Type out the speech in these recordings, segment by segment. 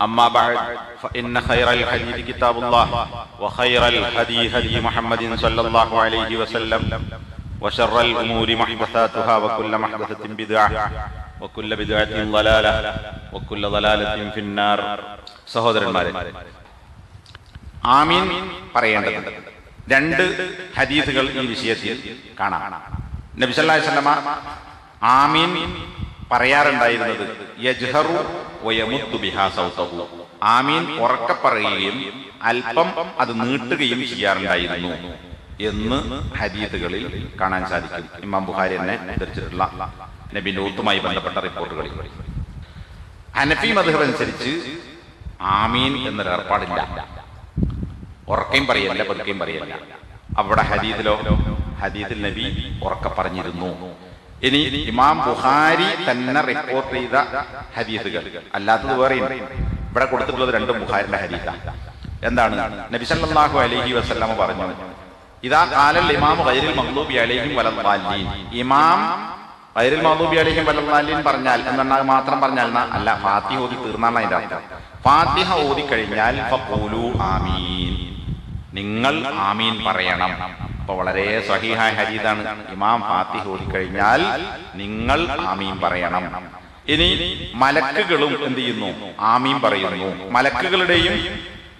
أما بعد فإن خير الحديث كتاب الله وخير الهدي هدي محمد صلى الله عليه وسلم وشر الأمور محدثاتها وكل محدثة بدعة وكل بدعة ضلالة وكل ضلالة في النار സഹോദരന്മാരെ ആമീൻ പറയേണ്ടതുണ്ട് രണ്ട് ഹദീസുകൾ ഈ വിഷയത്തിൽ കാണാം നബി സല്ലല്ലാഹു അലൈഹി വസല്ലമ ആമീൻ പറയാറുണ്ടായിരുന്നത് യജ്ഹറു ആമീൻ ഉറക്കെ പറയുകയും അല്പം അത് നീട്ടുകയും ചെയ്യാറുണ്ടായിരുന്നു എന്ന് ഹരീതുകളിൽ കാണാൻ സാധിക്കും. ഇമാം ബുഹാരി എന്നെ ധരിച്ചിട്ടുള്ള നബിന്റെ ഊത്തുമായി ബന്ധപ്പെട്ട റിപ്പോർട്ടുകളിൽ. ഹനഫി മധുഹബ് അനുസരിച്ച് ആമീൻ എന്നൊരു ഏർപ്പാടില്ല. ഉറക്കയും പറയല്ല പതുക്കെയും പറയല്ല. അവിടെ ഹരീതിലോ ഹരീതിൽ നബി ഉറക്ക പറഞ്ഞിരുന്നു. ഇനി ഇമാം ബുഹാരി തന്നെ റിപ്പോർട്ട് ചെയ്ത ഹദീസുകൾ. അല്ലാത്തത് വേറെ ഇവിടെ കൊടുത്തിട്ടുള്ളത് രണ്ടും ബുഹാരിന്റെ ഹദീസാണ്. എന്താണ്? നബിസല്ലാഹു അലഹി വസ്ലാമ പറഞ്ഞു ഇതാ കാലൽ ഇമാം ഗൈറിൽ മഹ്ലൂബി അലഹിം വലീൻ ഇമാം ഗൈറിൽ മഹ്ലൂബി അലഹിം വലീൻ പറഞ്ഞാൽ എന്നാൽ മാത്രം പറഞ്ഞാൽ അല്ല ഫാത്തിഹ ഓതി തീർന്നാണ് അതിന്റെ അർത്ഥം. ഫാത്തിഹ ഓതി കഴിഞ്ഞാൽ ആമീൻ. നിങ്ങൾ ആമീൻ പറയണം. അപ്പൊ വളരെ സഹിഹായ ഹരീതാണ് ഇമാം ഫാത്തിഹ ഓടിക്കഴിഞ്ഞാൽ കഴിഞ്ഞാൽ നിങ്ങൾ ആമീൻ പറയണം. ഇനി മലക്കുകളും എന്ത് ചെയ്യുന്നു? ആമീൻ പറയുന്നു. മലക്കുകളുടെയും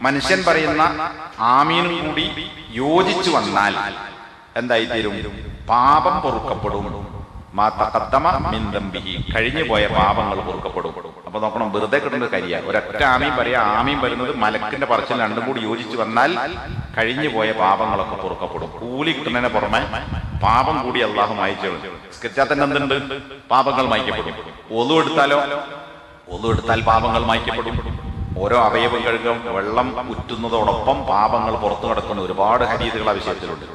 മനുഷ്യൻ പറയുന്ന ആമീനും കൂടി യോജിച്ചു വന്നാൽ എന്തായി തീരും? പാപം പൊറുക്കപ്പെടും. കഴിഞ്ഞു പോയ പാപങ്ങൾ പൊറുക്കപ്പെടും. അപ്പൊ നോക്കണം വെറുതെ കിട്ടുന്ന കരിയ. ഒരൊറ്റ ആമീൻ പറയാ ആമീൻ വരുന്നത് മലക്കിന്റെ പറച്ചിൽ രണ്ടും കൂടി യോജിച്ചു വന്നാൽ കഴിഞ്ഞു പോയ പാപങ്ങളൊക്കെ പൊറുക്കപ്പെടും. കൂലി കിട്ടുന്നതിന് പുറമെ പാപം കൂടി അള്ളാഹു മായിച്ചോളും സ്കെച്ചാൽ തന്നെ എന്തുണ്ട്? പാപങ്ങൾ മായ്ക്കപ്പെടും. ഒതു എടുത്താലോ? ഒതു എടുത്താൽ പാപങ്ങൾ മായ്ക്കപ്പെടും. ഓരോ അവയവം കഴുകും. വെള്ളം ഉറ്റുന്നതോടൊപ്പം പാപങ്ങൾ പുറത്തു കിടക്കുന്ന ഒരുപാട് ഹരീതികൾ ആ വിഷയത്തിലുണ്ട്.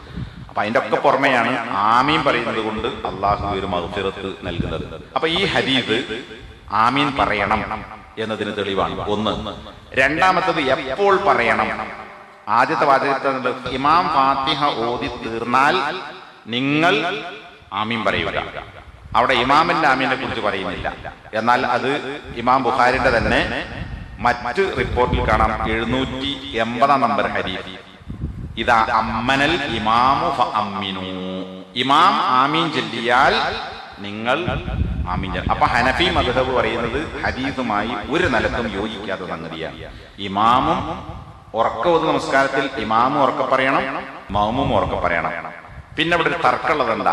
അപ്പൊ അതിന്റെ ഒക്കെ പുറമെയാണ് ആമീൻ പറയുന്നത് കൊണ്ട് അള്ളാഹു ഒരു മഹഫിറത്ത് നൽകുന്നത്. അപ്പൊ ഈ ഹരീത് ആമീൻ പറയണം എന്നതിന് തെളിവാണ്. ഒന്ന്. രണ്ടാമത്തത് എപ്പോൾ പറയണം? ആദ്യത്തെ വാചകത്തിൽ ഇമാം ഫാത്തിഹ ഓതി തീർന്നാൽ നിങ്ങൾ ആമീൻ പറയുക. അവിടെ ഇമാമിന്റെ ആമീനെ കുറിച്ച് പറയുന്നില്ല. എന്നാൽ അത് ഇമാം ബുഖാരിന്റെ തന്നെ മറ്റ് റിപ്പോർട്ടിൽ കാണാം. എഴുന്നൂറ്റി എൺപതാം നമ്പർ ഹരീഫ്. ഇതാ അമ്മനൽ ഇമാമു അമ്മിനു. ഇമാം ആമീൻ ചൊല്ലിയാൽ നിങ്ങൾ ആമീൻ അപ്പൊ ഹനഫി മധുഹബ് പറയുന്നത് ഹദീസുമായി ഒരു നിലത്തും യോജിക്കാത്ത സംഗതിയാണ്. ഇമാമും ഉറക്കവത് നമസ്കാരത്തിൽ ഇമാമും ഉറക്ക പറയണം മൗമും ഉറക്ക പറയണം. പിന്നെ ഇവിടെ ഒരു തർക്കമുള്ളത് എന്താ?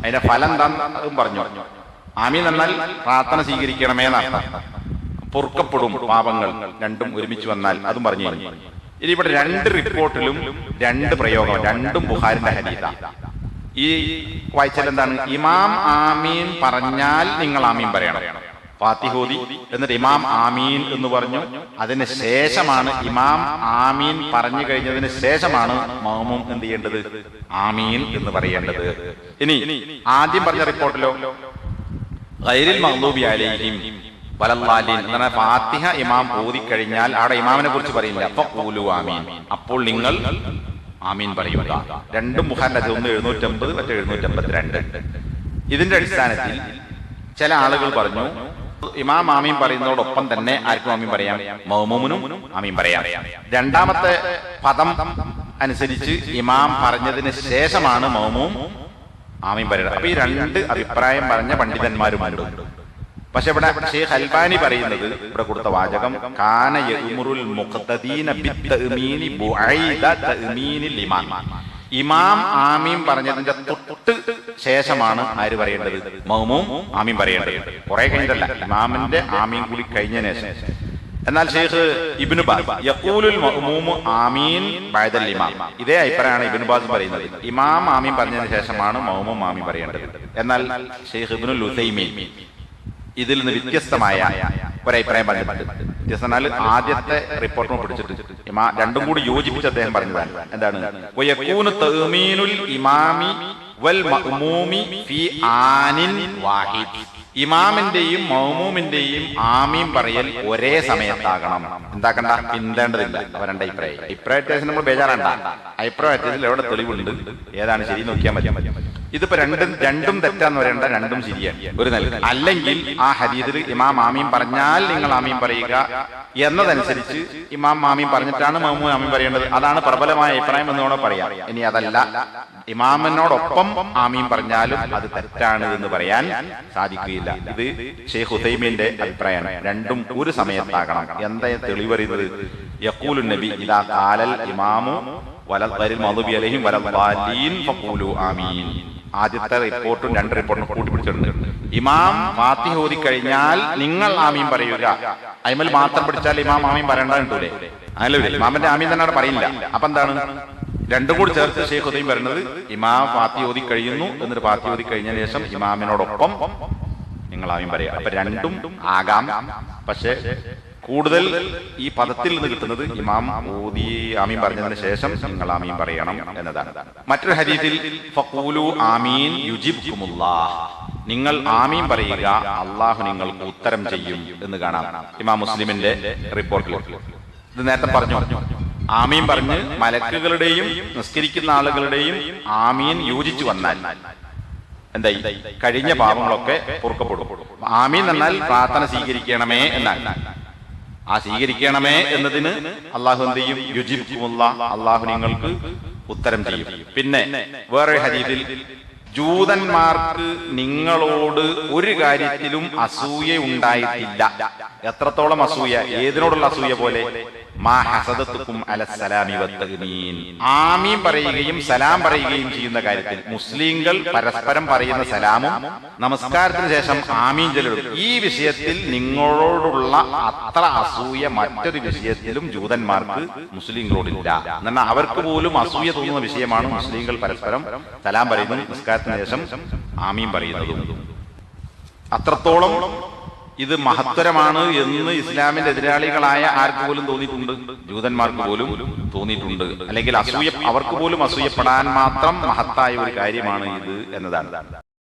അതിന്റെ ഫലം എന്താന്നും പറഞ്ഞു. ആമീൻ എന്നാൽ പ്രാർത്ഥന സ്വീകരിക്കണമേ എന്നർത്ഥം പൊറുക്കപ്പെടും പാപങ്ങൾ രണ്ടും ഒരുമിച്ച് വന്നാൽ അതും പറഞ്ഞു ഇനി ഇവിടെ രണ്ട് റിപ്പോർട്ടിലും രണ്ട് പ്രയോഗം രണ്ടും ബുഹാരിന്റെ ഹരീത ഈ വായിച്ചാൽ എന്താണ്? ഇമാം ആമീൻ പറഞ്ഞാൽ നിങ്ങൾ ആമീൻ പറയണം. ഫാത്തിഹോദി എന്നിട്ട് ഇമാം ആമീൻ എന്ന് പറഞ്ഞു. അതിന് ശേഷമാണ് ഇമാം ആമീൻ പറഞ്ഞു കഴിഞ്ഞതിന് ശേഷമാണ് മാമൂം എന്ത് ചെയ്യേണ്ടത്? ആമീൻ എന്ന് പറയേണ്ടത്. ഇനി ആദ്യം പറഞ്ഞ റിപ്പോർട്ടിലോ? ഗൈരിൽ മഹ്ദൂബി അലൈഹിം വലല്ലാലിൻ എന്നാൽ ഫാത്തിഹ ഇമാം ഓതി കഴിഞ്ഞാൽ അവിടെ ഇമാമിനെ കുറിച്ച് പറയുന്നില്ല അപ്പൊ കൂലു ആമീൻ. അപ്പോൾ നിങ്ങൾ ആമീൻ പറയുക. രണ്ടും മുഖാന്റെ ഒന്ന് എഴുന്നൂറ്റമ്പത് മറ്റേ എഴുന്നൂറ്റമ്പത്തിരണ്ട്. ഇതിന്റെ അടിസ്ഥാനത്തിൽ ചില ആളുകൾ പറഞ്ഞു ഇമാം ആമീൻ പറയുന്നതോടൊപ്പം തന്നെ ആർക്കും ആമീൻ പറയാം? മൗമൂമിനും ആമീൻ പറയാം. രണ്ടാമത്തെ പദം അനുസരിച്ച് ഇമാം പറഞ്ഞതിന് ശേഷമാണ് മൗമൂം ആമീൻ പറയുന്നത്. അപ്പൊ ഈ രണ്ട് അഭിപ്രായം പറഞ്ഞ പണ്ഡിതന്മാരുമാരുണ്ട് പക്ഷെ ഇവിടെ ഷെയ്ഖ് അൽബാനി പറയുന്നത് ഇവിടെ കൊടുത്ത വാചകം കാന യഅ്മുറുൽ മുഖ്തദീന ബിത്തഅ്മീനി ബുഐദ തഅ്മീനിൽ ഇമാം. ഇമാം ആമീൻ പറഞ്ഞതിന്റെ തൊട്ട് ശേഷമാണ് ആര് പറയേണ്ടത്? മൗമൂം ആമീൻ പറയേണ്ടത്. കുറെ കഴിഞ്ഞിട്ടല്ല ഇമാമിന്റെ ആമീൻ കൂടി കഴിഞ്ഞ ശേഷം. എന്നാൽ ഷെയ്ഖ് ഇബ്നു ആമീൻ ഇമാം. ഇതേ അഭിപ്രായമാണ് ഇബ്നു ബാസ് പറയുന്നത്. ഇമാം ആമീൻ പറഞ്ഞതിന് ശേഷമാണ് മൗമും ആമീൻ പറയേണ്ടത്. എന്നാൽ ഷെയ്ഖ് ഇബ്നുൽ ഉസൈമീൻ ഇതിൽ നിന്ന് വ്യത്യസ്തമായ ഒരഭിപ്രായം പറഞ്ഞിട്ടുണ്ട്. വ്യത്യസ്തനാൽ ആദ്യത്തെ റിപ്പോർട്ടിനെ പിടിച്ചിട്ട് രണ്ടും കൂടി യോജിപ്പിച്ച് അദ്ദേഹം പറഞ്ഞതാണ്. എന്താണ്? ഇമാമി والمأموم في آن واحد. ഇമാമിന്റെയും മൗമൂമിന്റെയും ആമീം പറയൽ ഒരേ സമയത്താകണം. എന്താക്കണ്ട? പിന്തേണ്ടതില്ല. അവരുടെ അഭിപ്രായം അഭിപ്രായത്തിൽ നമ്മൾ ബേജാറണ്ട. അഭിപ്രായത്തിൽ എവിടെ തെളിവുണ്ട്? ഏതാണ് ശരി നോക്കിയാൽ മതി. ഇതിപ്പോ രണ്ടും രണ്ടും തെറ്റാന്ന് പറയണ്ട രണ്ടും ശരിയാണ്. ഒരു നല്ല അല്ലെങ്കിൽ ആ ഹരീതിൽ ഇമാം ആമീം പറഞ്ഞാൽ നിങ്ങൾ ആമീം പറയുക എന്നതനുസരിച്ച് ഇമാം മാമീം പറഞ്ഞിട്ടാണ് മഹമൂ ആമീം പറയേണ്ടത്. അതാണ് പ്രബലമായ അഭിപ്രായം എന്ന് വേണോ പറയാം. ഇനി അതല്ല. ഇമാമിനോടൊപ്പം ആമീം പറഞ്ഞാലും അത് തെറ്റാണ് എന്ന് പറയാൻ സാധിക്കുകയില്ല. ഇത് ഷെയ്ഖ് ഹുസൈമിന്റെ അഭിപ്രായമാണ്. രണ്ടും ഒരു സമയത്താകണം. എന്താ തെളിവറിയുന്നത്? യക്കൂലു നബി ഇതാ കാലൽ ഇമാമു വലൽ വരിൽ മധുബി അലഹിം വലൽ ളാലീൻ ഫഖൂലു ആമീൻ. ആദ്യത്തെ റിപ്പോർട്ടും രണ്ട് റിപ്പോർട്ടും കൂട്ടിപ്പിടിച്ചിട്ടുണ്ട്. ഇമാം ഫാത്തിഹ ഓതി കഴിഞ്ഞാൽ നിങ്ങൾ ആമീൻ പറയുക. അയ്മൽ മാത്രം പിടിച്ചാൽ ഇമാം ആമീൻ പറയണ്ടേ അല്ലേ ഇമാമിന്റെ ആമീൻ തന്നെ പറയില്ല. അപ്പൊ എന്താണ്? രണ്ടും കൂടി ചേർത്ത് ഷെയ്ഖ് ഉദയം പറയുന്നത് ഇമാം ഫാത്തി ഓതി കഴിയുന്നു. എന്നിട്ട് ഫാത്തി ഓതി കഴിഞ്ഞതിന് ശേഷം ഇമാമിനോടൊപ്പം നിങ്ങൾ പറയാം. അപ്പൊ രണ്ടും ആകാം. പക്ഷെ കൂടുതൽ ഈ പദത്തിൽ നിന്ന് കിട്ടുന്നത് ഇമാം ഓതി ആമീൻ പറഞ്ഞതിന് ശേഷം നിങ്ങൾ ആമീൻ പറയണം എന്നതാണ്. മറ്റൊരു ഹദീസിൽ ഫഖൂലു ആമീൻ നിങ്ങൾ ആമീൻ പറയുക അള്ളാഹു നിങ്ങൾക്ക് ഉത്തരം ചെയ്യും എന്ന് കാണാം. ഇമാം മുസ്ലിമിന്റെ റിപ്പോർട്ടിൽ. ഇത് നേരത്തെ പറഞ്ഞു. ആമീൻ പറഞ്ഞ് മലക്കുകളുടെയും നിസ്കരിക്കുന്ന ആളുകളുടെയും ആമീൻ യോജിച്ചു വന്നാൽ എന്തായി? കഴിഞ്ഞ പാപങ്ങളൊക്കെ പൊറുക്കപ്പെടും. ആമീൻ എന്നാൽ പ്രാർത്ഥന സ്വീകരിക്കണമേ എന്നാണ്. ആ സ്വീകരിക്കണമേ എന്നതിന് അള്ളാഹു എന്ത് ചെയ്യും? യുജിബുമുള്ള അള്ളാഹു നിങ്ങൾക്ക് ഉത്തരം ചെയ്യും. പിന്നെ വേറെ ഹരീതിൽ ജൂതന്മാർക്ക് നിങ്ങളോട് ഒരു കാര്യത്തിലും അസൂയ ഉണ്ടായിട്ടില്ല. എത്രത്തോളം അസൂയ? ഏതിനോടുള്ള അസൂയ പോലെ? മാ ഹസദത്തുക്കും അലസലാമി വത്തഗ്മീൻ ആമീൻ പറയുകയും സലാം പറയുകയും ചെയ്യുന്ന കാര്യത്തിൽ മുസ്ലിങ്ങൾ പരസ്പരം പറയുന്ന സലാമും നമസ്കാരത്തിന് ശേഷം ആമീൻ ചെല്ലും ഈ വിഷയത്തിൽ നിങ്ങളോടുള്ള അത്ര അസൂയ മറ്റൊരു വിഷയത്തിലും ജൂതന്മാർക്ക് മുസ്ലിങ്ങളോടില്ല. എന്നാൽ അവർക്ക് പോലും അസൂയ തോന്നുന്ന വിഷയമാണ് മുസ്ലിങ്ങൾ പരസ്പരം സലാം പറയുന്നതും നമസ്കാരത്തിന് ശേഷം ആമീം പറയുന്നതും. അത്രത്തോളം ഇത് മഹത്തരമാണ് എന്ന് ഇസ്ലാമിന്റെ എതിരാളികളായ ആർക്ക് പോലും തോന്നിയിട്ടുണ്ട്? ജൂതന്മാർക്ക് പോലും തോന്നിയിട്ടുണ്ട്. അല്ലെങ്കിൽ അസൂയ അവർക്ക് പോലും അസൂയപ്പെടാൻ മാത്രം മഹത്തായ ഒരു കാര്യമാണ് ഇത് എന്നതാണ്.